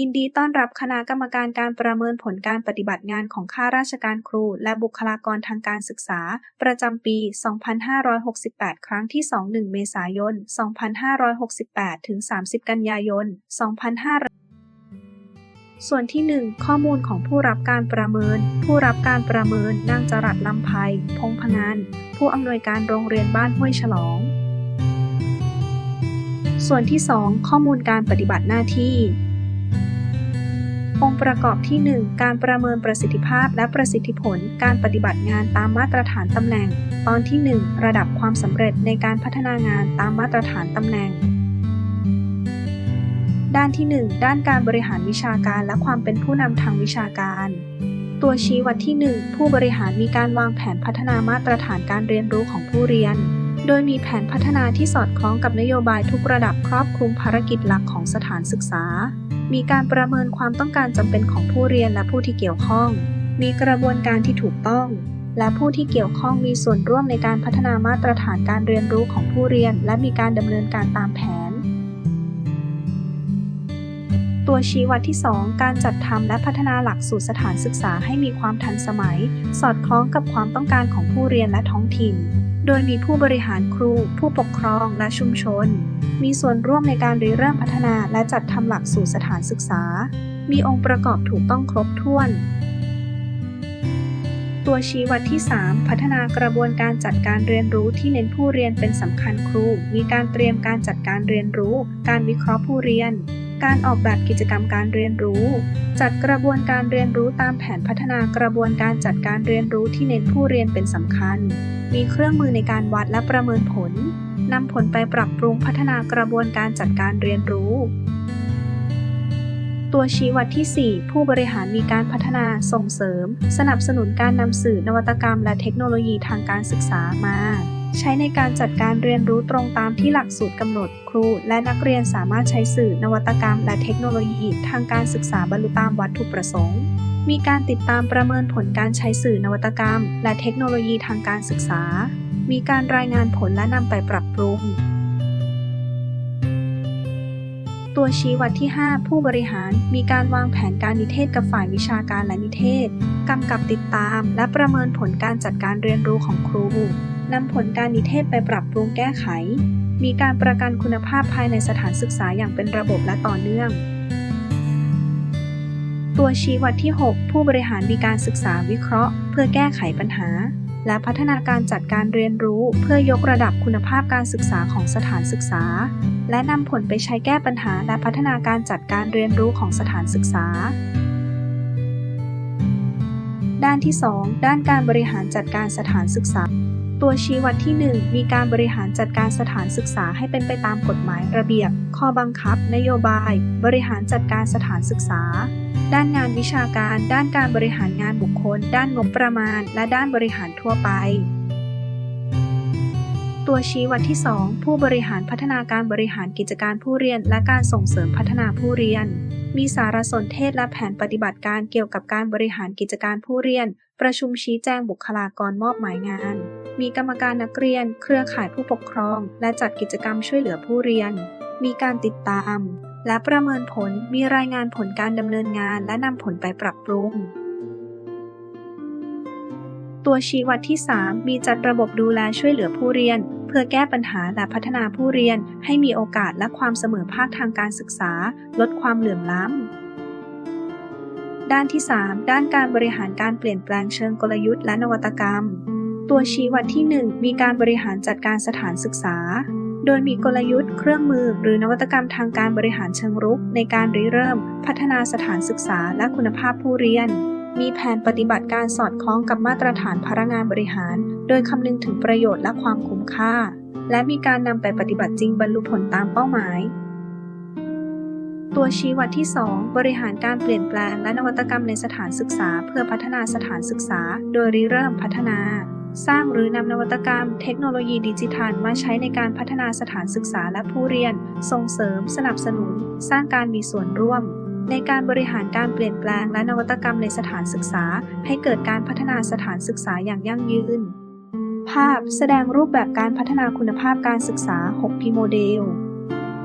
ยินดีต้อนรับคณะกรรมการการประเมินผลการปฏิบัติงานของข้าราชการครู และบุคลากรทางการศึกษา ประจำปี 2568 ครั้งที่ 21 เมษายน 2568 ถึง 30 กันยายน 2500ส่วนที่ 1 ข้อมูลของผู้รับการประเมิน ผู้รับการประเมิน นางจรัสลำไพพงพงาน ผู้อำนวยการโรงเรียนบ้านห้วยฉลอง ส่วนที่ 2 ข้อมูลการปฏิบัติหน้าที่ องค์ประกอบที่ 1 การประเมินประสิทธิภาพและประสิทธิผล การปฏิบัติงานตามมาตรฐานตำแหน่ง ตอนที่ 1 ระดับความสำเร็จในการพัฒนางานตามมาตรฐานตำแหน่ง ด้านที่ 1 ด้านการบริหารวิชาการและความเป็นผู้นำทางวิชาการ ตัวชี้วัดที่ 1 ผู้บริหารมีการวางแผนพัฒนามาตรฐานการเรียนรู้ของผู้เรียน โดยมีแผนพัฒนาที่สอดคล้องกับนโยบายทุกระดับครอบคลุมภารกิจหลักของสถานศึกษา มีการประเมินความต้องการจำเป็นของผู้เรียนและผู้ที่เกี่ยวข้อง มีกระบวนการที่ถูกต้อง และผู้ที่เกี่ยวข้องมีส่วนร่วมในการพัฒนามาตรฐานการเรียนรู้ของผู้เรียน และมีการดำเนินการตามแผน ตัวชี้วัดที่ 2 การจัดทำและพัฒนาหลักสูตรสถานศึกษาให้มีความทันสมัย สอดคล้องกับความต้องการของผู้เรียนและท้องถิ่น โดยมีผู้บริหารครู ผู้ปกครองและชุมชน มีส่วนร่วมในการริเริ่มพัฒนาและจัดทำหลักสูตรสถานศึกษา มีองค์ประกอบถูกต้องครบถ้วน ตัวชี้วัดที่ 3 พัฒนากระบวนการจัดการเรียนรู้ที่เน้นผู้เรียนเป็นสำคัญครู มีการเตรียมการจัดการเรียนรู้ การวิเคราะห์ผู้เรียน การออกแบบกิจกรรมการเรียนรู้ จัดกระบวนการเรียนรู้ตามแผนพัฒนากระบวนการจัดการเรียนรู้ที่เน้นผู้เรียนเป็นสำคัญ มีเครื่องมือในการวัดและประเมินผลนำผลไปปรับปรุงพัฒนากระบวนการจัดการเรียนรู้ ตัวชี้วัดที่ 4 ผู้บริหารมีการพัฒนาส่งเสริม สนับสนุนการนำสื่อนวัตกรรม และเทคโนโลยีทางการศึกษามา ใช้ในการจัดการเรียนรู้ตรงตามที่หลักสูตรกำหนดครู และนักเรียนสามารถใช้สื่อนวัตกรรม และเทคโนโลยีทางการศึกษาบรรลุตามวัตถุประสงค์ มีการติดตามประเมินผลการใช้สื่อนวัตกรรม และเทคโนโลยีทางการศึกษา มีการรายงานผลและนำไปปรับปรุง ตัวชี้วัดที่ 5 ผู้บริหาร มีการวางแผนการนิเทศกับฝ่ายวิชาการและนิเทศกำกับติดตาม และประเมินผลการจัดการเรียนรู้ของครู นำผลการนิเทศไปปรับปรุงแก้ไข มีการประกันคุณภาพภายในสถานศึกษาอย่างเป็นระบบและต่อเนื่อง ตัวชี้วัดที่ 6 ผู้บริหารมีการศึกษาวิเคราะห์ เพื่อแก้ไขปัญหา และพัฒนาการจัดการเรียนรู้ เพื่อยกระดับคุณภาพการศึกษาของสถานศึกษา และนำผลไปใช้แก้ปัญหาและพัฒนาการจัดการเรียนรู้ของสถานศึกษาด้านที่ 2 ด้านการบริหารจัดการสถานศึกษา ตัวชี้วัดที่ 1 มีการบริหารจัดการสถานศึกษาให้เป็นไปตามกฎหมายระเบียบ ข้อบังคับ นโยบาย บริหารจัดการสถานศึกษา ด้านงานวิชาการ ด้านการบริหารงานบุคคล ด้านงบประมาณ และด้านบริหารทั่วไป ตัวชี้วัดที่ 2 ผู้บริหารพัฒนาการบริหารกิจการผู้เรียน และการส่งเสริมพัฒนาผู้เรียน มีสารสนเทศและแผนปฏิบัติการเกี่ยวกับการบริหารกิจการผู้เรียน ประชุมชี้แจงบุคลากรมอบหมายงาน มีกรรมการนักเรียน เครือข่ายผู้ปกครอง และจัดกิจกรรมช่วยเหลือผู้เรียน มีการติดตาม และประเมินผล มีรายงานผลการดำเนินงาน และนำผลไปปรับปรุง ตัวชี้วัดที่ 3 มีจัดระบบดูแลช่วยเหลือผู้เรียน เพื่อแก้ปัญหาและพัฒนาผู้เรียน ให้มีโอกาสและความเสมอภาคทางการศึกษา ลดความเหลื่อมล้ำ ด้านที่ 3 ด้านการบริหารการเปลี่ยนแปลงเชิงกลยุทธ์และนวัตกรรม ตัวชี้วัดที่ 1 มีการบริหารจัดการสถานศึกษา โดยมีกลยุทธ์ เครื่องมือ หรือนวัตกรรมทางการบริหารเชิงรุก ในการริเริ่ม พัฒนาสถานศึกษาและคุณภาพผู้เรียน มีแผนปฏิบัติการสอดคล้องกับมาตรฐานพนักงานบริหาร โดยคำนึงถึงประโยชน์และความคุ้มค่า และมีการนำไปปฏิบัติจริงบรรลุผลตามเป้าหมาย ตัวชี้วัดที่ 2 บริหารการเปลี่ยนแปลงและนวัตกรรมในสถานศึกษา เพื่อพัฒนาสถานศึกษา โดยริเริ่มพัฒนา สร้างหรือนำนวัตกรรม เทคโนโลยีดิจิทัลมาใช้ในการพัฒนาสถานศึกษาและผู้เรียน ส่งเสริม สนับสนุน สร้างการมีส่วนร่วม ในการบริหารการเปลี่ยนแปลงและนวัตกรรมในสถานศึกษา ให้เกิดการพัฒนาสถานศึกษาอย่างยั่งยืน ภาพแสดงรูปแบบการพัฒนาคุณภาพการศึกษา 6P โมเดล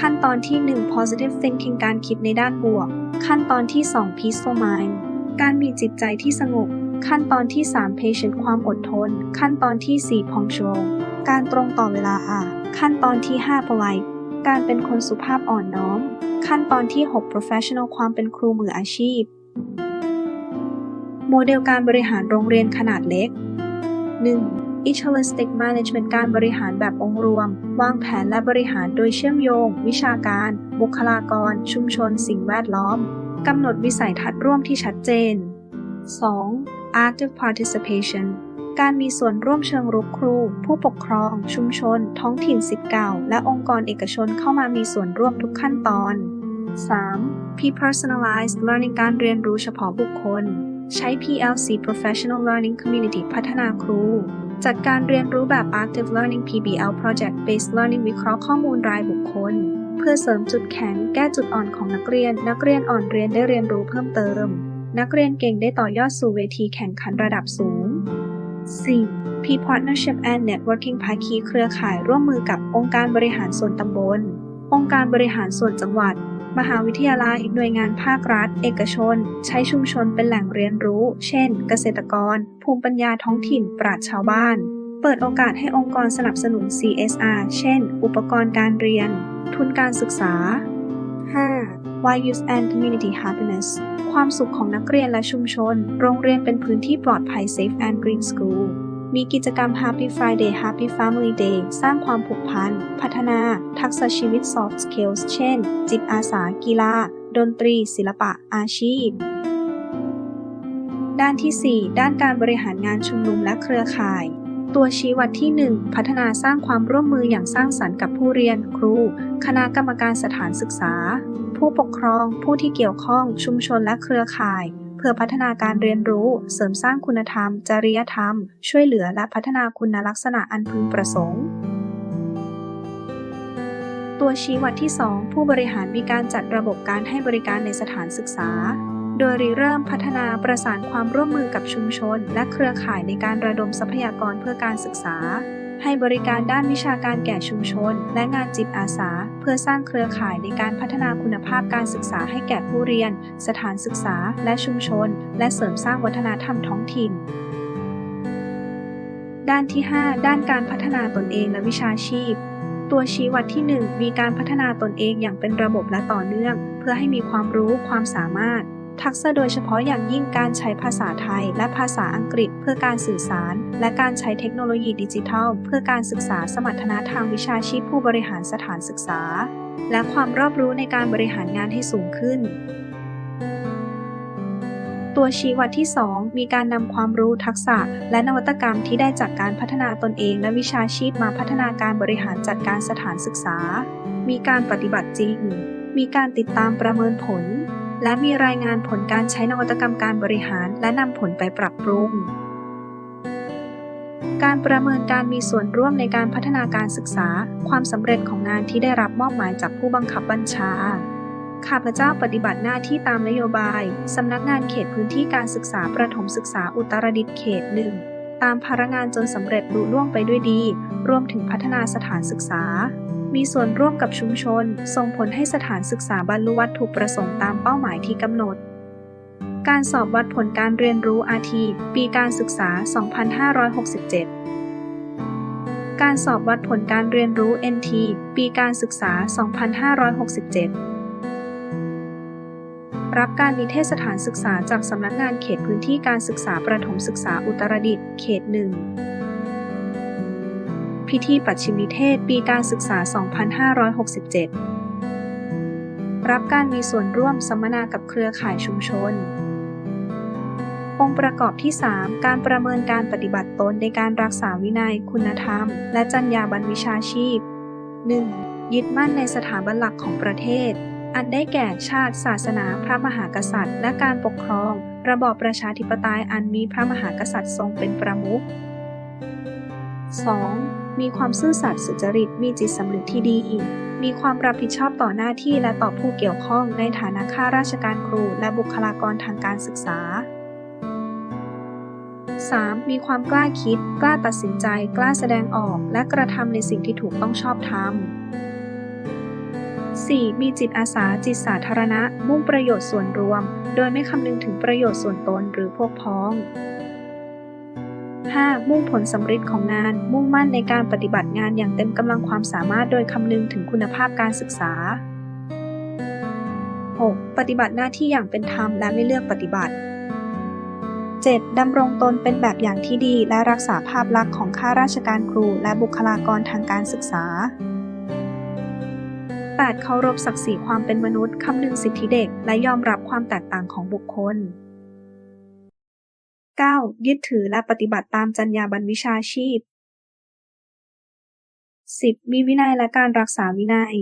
ขั้นตอนที่ 1 positive thinking การคิดในด้านบวก ขั้นตอนที่ 2 peace of mind การมีจิตใจที่สงบ ขั้นตอนที่ 3 patient ความอดทน ขั้นตอนที่ 4 punctual การตรงต่อเวลา ขั้นตอนที่ 5 polite การเป็นคนสุภาพอ่อนน้อม ขั้นตอนที่ 6 professional ความเป็นครูมืออาชีพ โมเดลการบริหารโรงเรียนขนาดเล็ก 1. E c h o l i s t i c Management การบริหารแบบองค์รวม วางแผนและบริหารโดยเชื่อมโยง วิชาการ บุคลากร ชุมชน สิ่งแวดล้อม กำหนดวิสัยทัศน์ร่วมที่ชัดเจน 2. Active Participation การมีส่วนร่วมเชิงรุกครู ผู้ปกครอง ชุมชน ท้องถิ่นสิทธิ์เก่า และองค์กรเอกชนเข้ามามีส่วนร่วมทุกขั้นตอน 3. P-personalized learning การเรียนรู้เฉพาะบุคคล ใช้ PLC Professional Learning Community พัฒนาครู จัดการเรียนรู้แบบ Active Learning PBL Project Based Learning วิเคราะห์ข้อมูลรายบุคคล เพื่อเสริมจุดแข็ง แก้จุดอ่อนของนักเรียน นักเรียนอ่อนเรียนได้เรียนรู้เพิ่มเติม นักเรียนเก่งได้ต่อยอดสู่เวทีแข่งขันระดับสูง 4. P Partnership and Networking ภาคีเครือข่ายร่วมมือกับองค์การบริหารส่วนตำบล องค์การบริหารส่วนจังหวัด มหาวิทยาลัย หน่วยงานภาครัฐ เอกชน ใช้ชุมชนเป็นแหล่งเรียนรู้ เช่น เกษตรกร ภูมิปัญญาท้องถิ่น ปราชชาวบ้าน เปิดโอกาสให้องค์กรสนับสนุน CSR เช่น อุปกรณ์การเรียน ทุนการศึกษา 5. Why Youth and Community Happiness ความสุขของนักเรียนและชุมชน โรงเรียนเป็นพื้นที่ปลอดภัย Safe and Green School มีกิจกรรม Happy Friday Happy Family Day สร้างความผูกพัน พัฒนา ทักษะชีวิต Soft Skills เช่น จิตอาสา กีฬา ดนตรี ศิลปะ อาชีพ ด้านที่ 4 ด้านการบริหารงานชุมนุมและเครือข่าย ตัวชี้วัดที่ 1 พัฒนาสร้างความร่วมมืออย่างสร้างสรรค์กับผู้เรียน ครู คณะกรรมการสถานศึกษา ผู้ปกครอง ผู้ที่เกี่ยวข้อง ชุมชนและเครือข่าย พื่อพัฒนาการเรียนรู้ เสริมสร้างคุณธรรม จริยธรรม ช่วยเหลือและพัฒนาคุณลักษณะอันพึงประสงค์ ตัวชี้วัดที่ 2 ผู้บริหารมีการจัดระบบการให้บริการในสถานศึกษา โดยริเริ่มพัฒนาประสานความร่วมมือกับชุมชน และเครือข่ายในการระดมทรัพยากรเพื่อการศึกษาให้บริการด้านวิชาการแก่ชุมชน และงานจิตอาสา พื่อสร้างเครือข่ายในการพัฒนาคุณภาพการศึกษาให้แก่ผู้เรียน สถานศึกษาและชุมชน และเสริมสร้างวัฒนธรรมท้องถิ่นด้านที่ 5 ด้านการพัฒนาตนเองและวิชาชีพ ตัวชี้วัดที่ 1 มีการพัฒนาตนเองอย่างเป็นระบบและต่อเนื่อง เพื่อให้มีความรู้ความสามารถ ทักษะโดยเฉพาะอย่างยิ่งการใช้ภาษาไทยและภาษาอังกฤษเพื่อการสื่อสาร และการใช้เทคโนโลยีดิจิทัล เพื่อการศึกษาสมรรถนะทางวิชาชีพผู้บริหารสถานศึกษา และความรอบรู้ในการบริหารงานให้สูงขึ้นตัวชี้วัดที่ 2 มีการนำความรู้ทักษะ และนวัตกรรมที่ได้จากการพัฒนาตนเองและวิชาชีพมาพัฒนาการบริหารจัดการสถานศึกษา มีการปฏิบัติจริง มีการติดตามประเมินผล และมีรายงานผลการใช้นวัตกรรมการบริหาร และนำผลไปปรับปรุง การประเมินการมีส่วนร่วมในการพัฒนาการศึกษา ความสำเร็จของงานที่ได้รับมอบหมายจากผู้บังคับบัญชาข้าพเจ้าปฏิบัติหน้าที่ตามนโยบาย สำนักงานเขตพื้นที่การศึกษาประถมศึกษาอุตรดิตถ์เขตหนึ่งตามภารงานจนสำเร็จลุล่วงไปด้วยดี รวมถึงพัฒนาสถานศึกษา มีส่วนร่วมกับชุมชน ส่งผลให้สถานศึกษาบรรลุวัตถุประสงค์ตามเป้าหมายที่กำหนด การสอบวัดผลการเรียนรู้ RT ปีการศึกษา 2567 การสอบวัดผลการเรียนรู้ NT ปีการศึกษา 2567รับการนิเทศสถานศึกษาจากสำนักงานเขตพื้นที่การศึกษาประถมศึกษาอุตรดิตถ์เขตหนึ่ง พิธีปัจฉิมนิเทศปีการศึกษา 2567 รับการมีส่วนร่วมสัมมนากับเครือข่ายชุมชน องค์ประกอบที่ 3 การประเมินการปฏิบัติตนในการรักษาวินัย คุณธรรม และจรรยาบรรณวิชาชีพ 1. ยึดมั่นในสถาบันหลักของประเทศ อันได้แก่ชาติ ศาสนา พระมหากษัตริย์ และการปกครอง ระบอบประชาธิปไตยอันมีพระมหากษัตริย์ทรงเป็นประมุข 2. มีความซื่อสัตย์สุจริต มีจิตสำนึกที่ดี มีความรับผิดชอบต่อหน้าที่และต่อผู้เกี่ยวข้องในฐานะข้าราชการครูและบุคลากรทางการศึกษา 3. มีความกล้าคิด กล้าตัดสินใจ กล้าแสดงออก และกระทำในสิ่งที่ถูกต้องชอบธรรม 4. มีจิตอาสา จิตสาธารณะ มุ่งประโยชน์ส่วนรวม โดยไม่คำนึงถึงประโยชน์ส่วนตนหรือพวกพ้อง 5. มุ่งผลสำเร็จของงาน มุ่งมั่นในการปฏิบัติงานอย่างเต็มกำลังความสามารถโดยคำนึงถึงคุณภาพการศึกษา 6. ปฏิบัติหน้าที่อย่างเป็นธรรมและไม่เลือกปฏิบัติ 7. ดำรงตนเป็นแบบอย่างที่ดีและรักษาภาพลักษณ์ของข้าราชการครูและบุคลากรทางการศึกษา 8. เคารพศักดิ์ศรีความเป็นมนุษย์ คำนึงสิทธิเด็ก และยอมรับความแตกต่างของบุคคล 9. ยึดถือและปฏิบัติตามจรรยาบรรณวิชาชีพ 10. มีวินัยและการรักษาวินัย